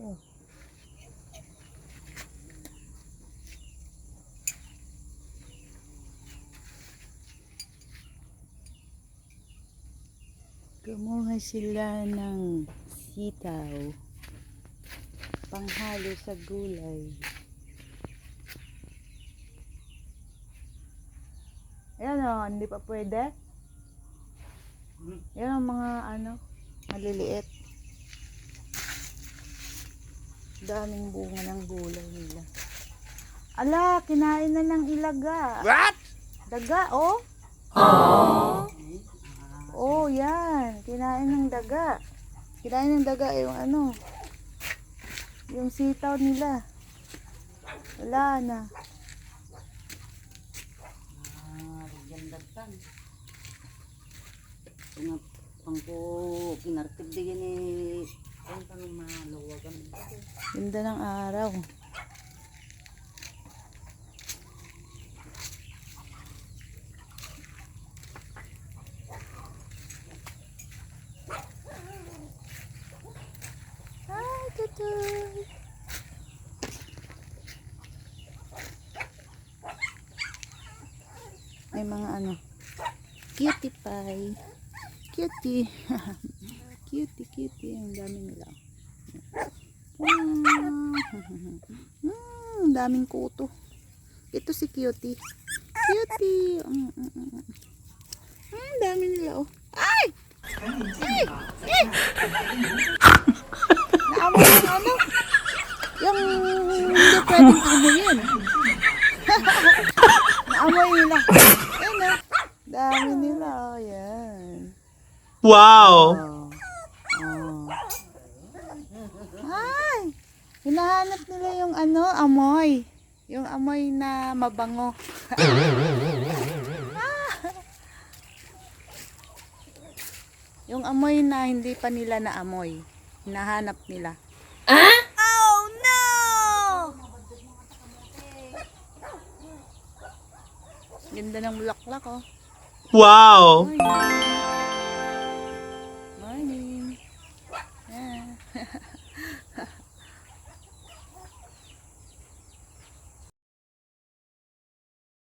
Oh. Sila ng sitaw panghalo sa gulay. Ayan o, hindi pa pwede. Hmm. Yan ang mga ano, maliliit. Daming bunga ng gulay nila. Ala, kinain na ng ilaga. What? Daga, oh. Oh, yan. Kinain ng daga. Kinain ng daga yung ano. Yung sitaw nila. Wala na. Ah, pangko kinartib di gini kung tanong malawagan. Ganda ng araw. Hi, tutoy. May mga ano. Cutie pie. Cutie. cutie, cutie. Ang dami nila. Mm, ang daming kuto. Ito si Cutie. Cutie. Mm, mm, mm, mm. Ah, dami nila, oh. Ay! Ay! Ay! Naamoy yung ano? Yung hindi pwedeng amoyin. Naamoy nila. Ayan, oh. Dami nila, oh. Yan. Wow! Oh. Oh. Ay! Hinahanap nila yung ano, amoy. Yung amoy na mabango. Ah! yung amoy na hindi pa nila naamoy. Hinahanap nila. Oh no! Ganda ng bulaklak oh. Wow! Ay,